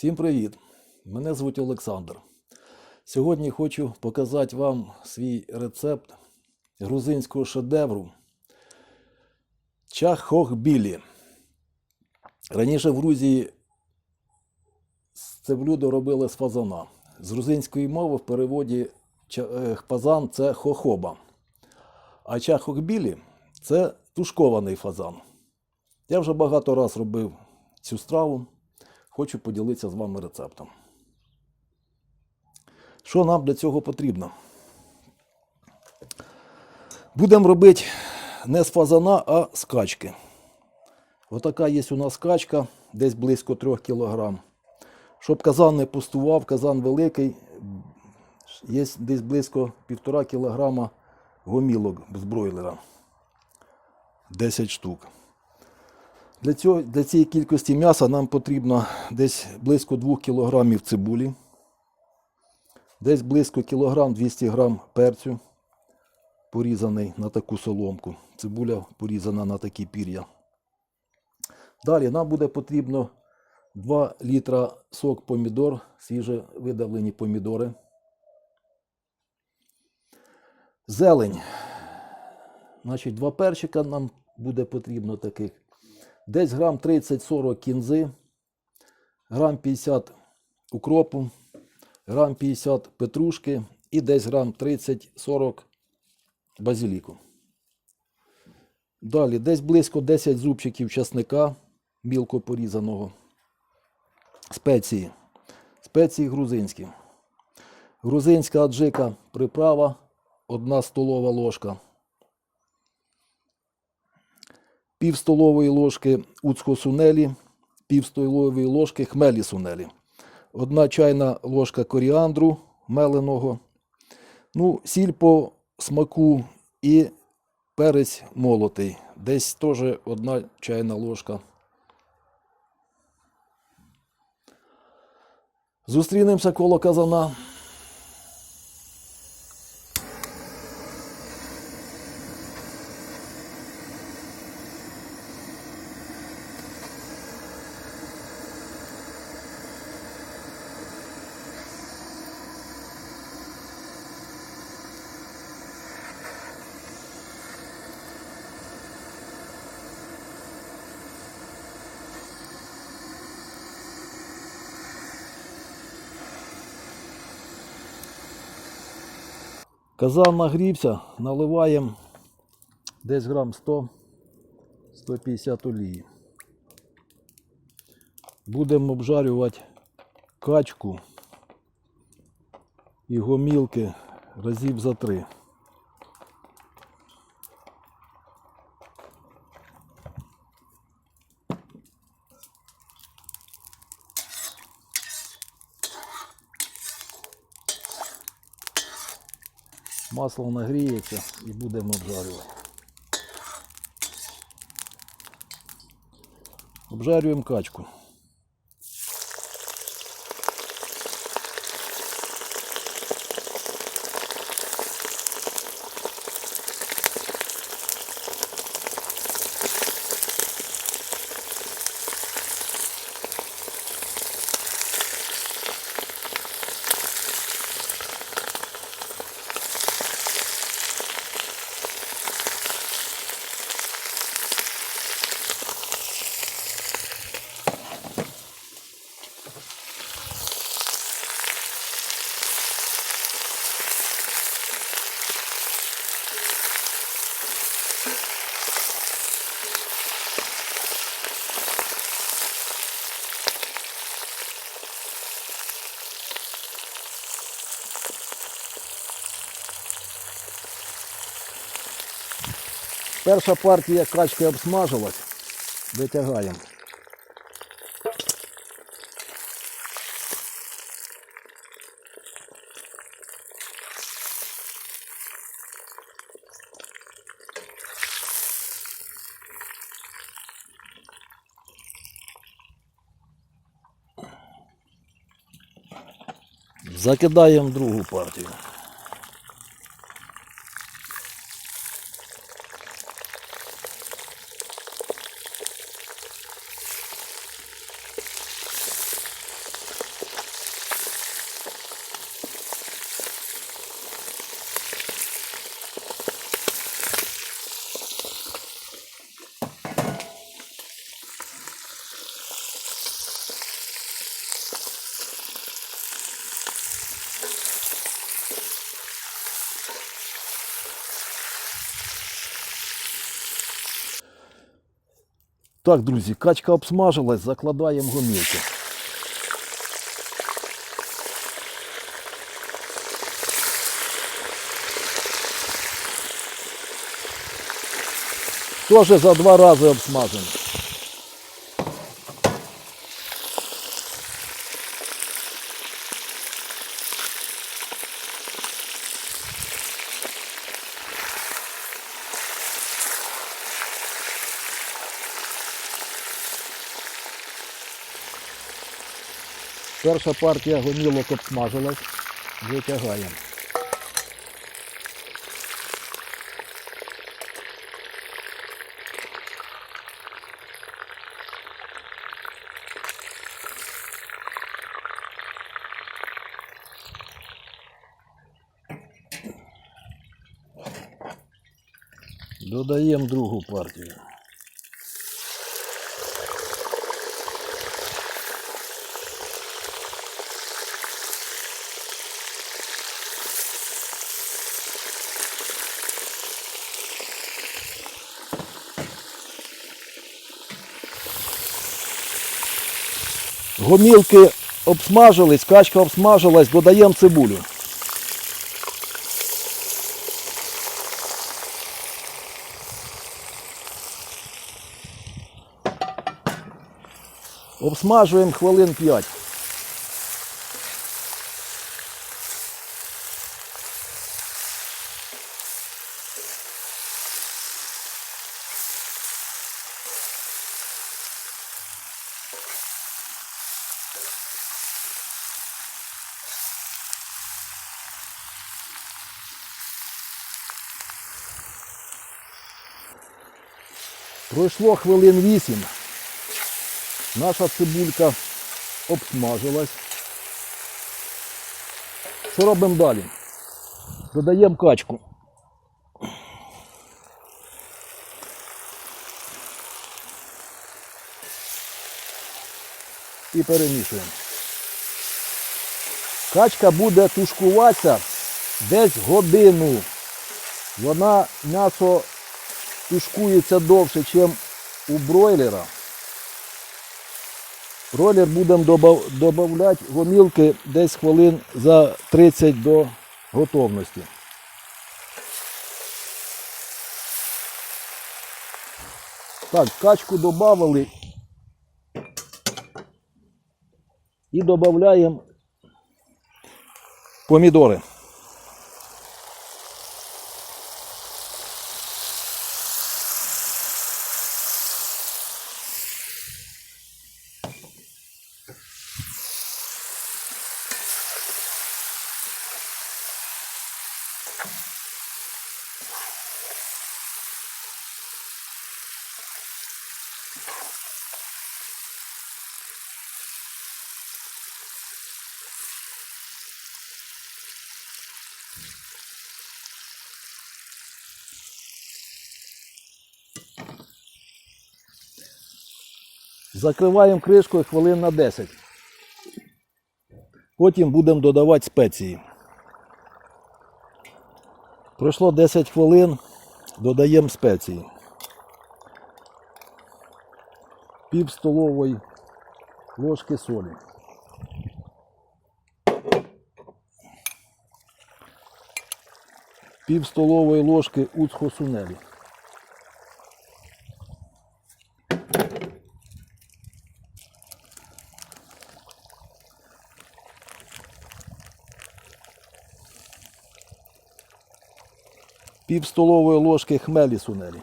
Всім привіт! Мене звуть Олександр. Сьогодні хочу показати вам свій рецепт грузинського шедевру чахохбілі. Раніше в Грузії це блюдо робили з фазана. З грузинської мови в переводі е, фазан це хохоба. А чахохбілі це тушкований фазан. Я вже багато раз робив цю страву. Хочу поділитися з вами рецептом. Що нам для цього потрібно? Будемо робити не з фазана, а з качки. Отака є у нас качка, десь близько 3 кг. Щоб казан не пустував, казан великий, є десь близько 1,5 кг гомілок з бройлера. 10 штук. Для, цього, для цієї кількості м'яса нам потрібно десь близько 2 кг цибулі, десь близько кілограм 200 грам перцю, порізаний на таку соломку. Цибуля порізана на такі пір'я. Далі нам буде потрібно 2 літра сок помідор, свіже видавлені помідори. Зелень. Значить, два перчика нам буде потрібно таких. Десь грам 30-40 кінзи, грам 50 укропу, грам 50 петрушки і десь грам 30-40 базиліку. Далі десь близько 10 зубчиків часника мілко порізаного. Спеції. Спеції грузинські. Грузинська аджика приправа 1 столова ложка пів столової ложки уцко-сунелі, пів столової ложки хмелі сунелі, одна чайна ложка коріандру меленого, ну, сіль по смаку і перець молотий. Десь теж одна чайна ложка. Зустрінемося коло казана. Казан нагрівся, наливаємо десь грам 100-150 олії. Будемо обжарювати качку і гомілки разів за три. Масло нагріється і будемо обжарювати. Обжарюємо качку. Перша партія качки обсмажилась. Витягаємо. Закидаємо другу партію. Так, друзі, качка обсмажилась, закладаємо гомілки. Тоже за два рази обсмажено. Перша партія гомілок обсмажилась. Витягаємо. Додаємо другу партію. Гомілки обсмажились, качка обсмажилась, додаємо цибулю. Обсмажуємо хвилин 5. Пройшло хвилин 8. Наша цибулька обсмажилась. Що робимо далі? Додаємо качку. І перемішуємо. Качка буде тушкуватися десь годину. Вона м'ясо тушкується довше, ніж у бройлера. Бройлер будемо додавати гомілки десь хвилин за 30 до готовності. Так, качку додали і додаємо помідори. Закриваємо кришкою хвилин на 10. Потім будемо додавати спеції. Пройшло 10 хвилин, додаємо спеції. Пів столової ложки солі. Пів столової ложки уцхосунелі. Пів столової ложки хмелі сунелі.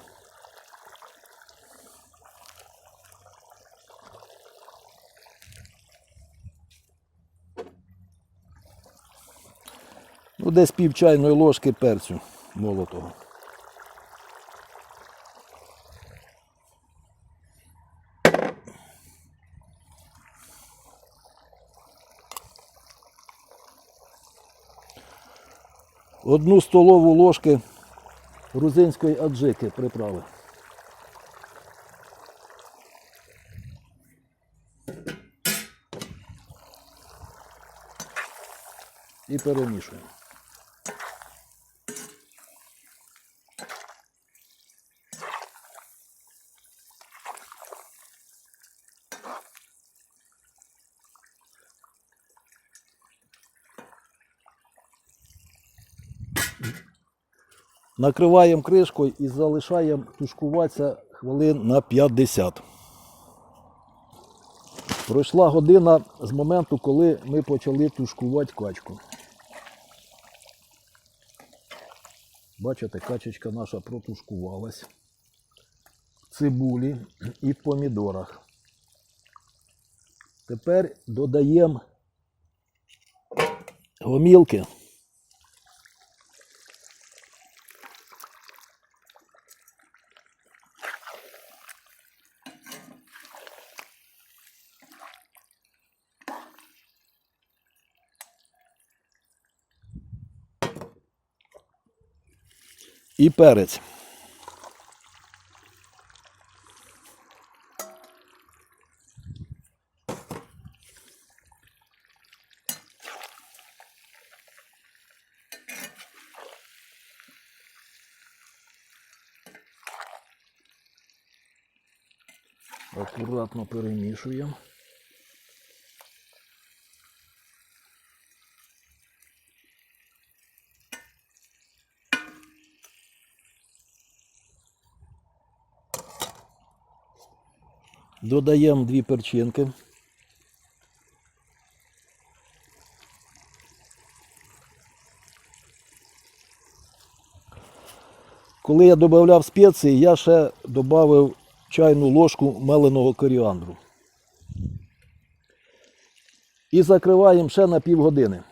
Ну, десь пів чайної ложки перцю молотого. Одну столову ложки грузинської аджики приправи. І перемішуємо. Накриваємо кришкою і залишаємо тушкуватися хвилин на 50. Пройшла година з моменту, коли ми почали тушкувати качку. Бачите, качечка наша протушкувалась в цибулі і в помідорах. Тепер додаємо гомілки. І перець. Акуратно перемішуємо. Додаємо дві перчинки. Коли я додавав спеції, я ще додав чайну ложку меленого коріандру. І закриваємо ще на півгодини.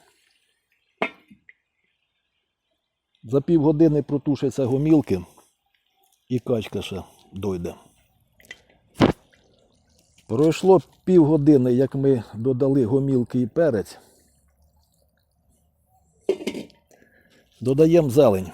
За півгодини протушаться гомілки і качка ще дойде. Пройшло півгодини, як ми додали гомілки і перець. Додаємо зелень.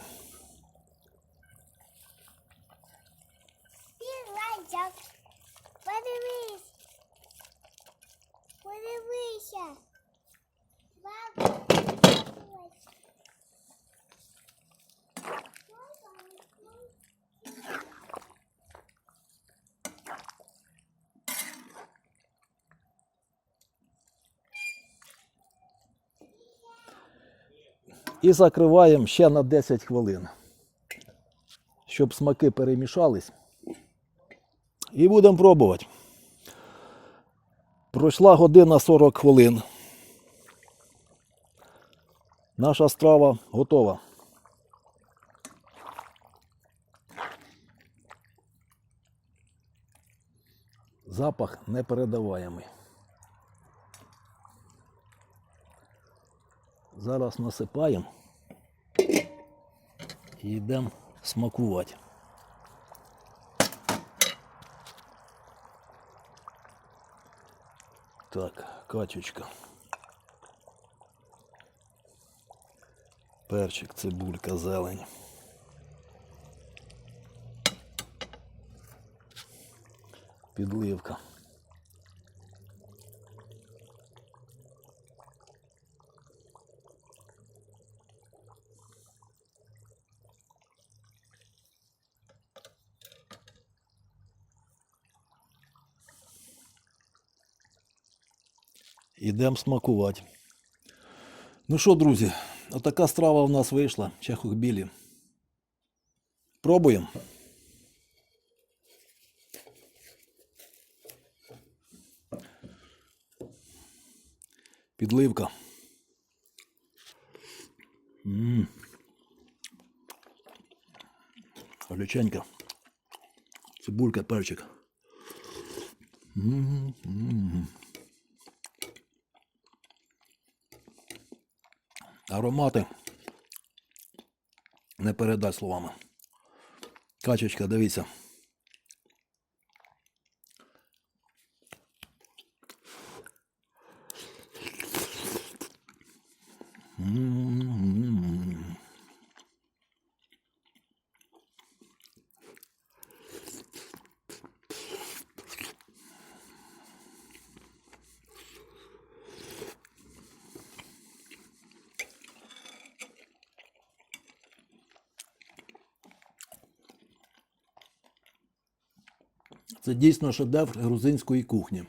І закриваємо ще на 10 хвилин, щоб смаки перемішались. І будемо пробувати. Пройшла година 40 хвилин. Наша страва готова. Запах непередаваємий. Зараз насипаємо і йдемо смакувати. Так, качечка. Перчик, цибулька, зелень. Підливка. Ідемо смакувати. Ну що, друзі, отака страва у нас вийшла. Чехух білі. Пробуємо. Підливка. М. Олюченька. Цибулька, перчик. М, м. Аромати не передать словами. Качечка, дивіться. Це дійсно шедевр грузинської кухні.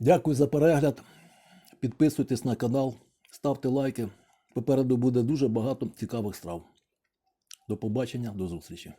Дякую за перегляд. Підписуйтесь на канал, ставте лайки. Попереду буде дуже багато цікавих страв. До побачення, до зустрічі.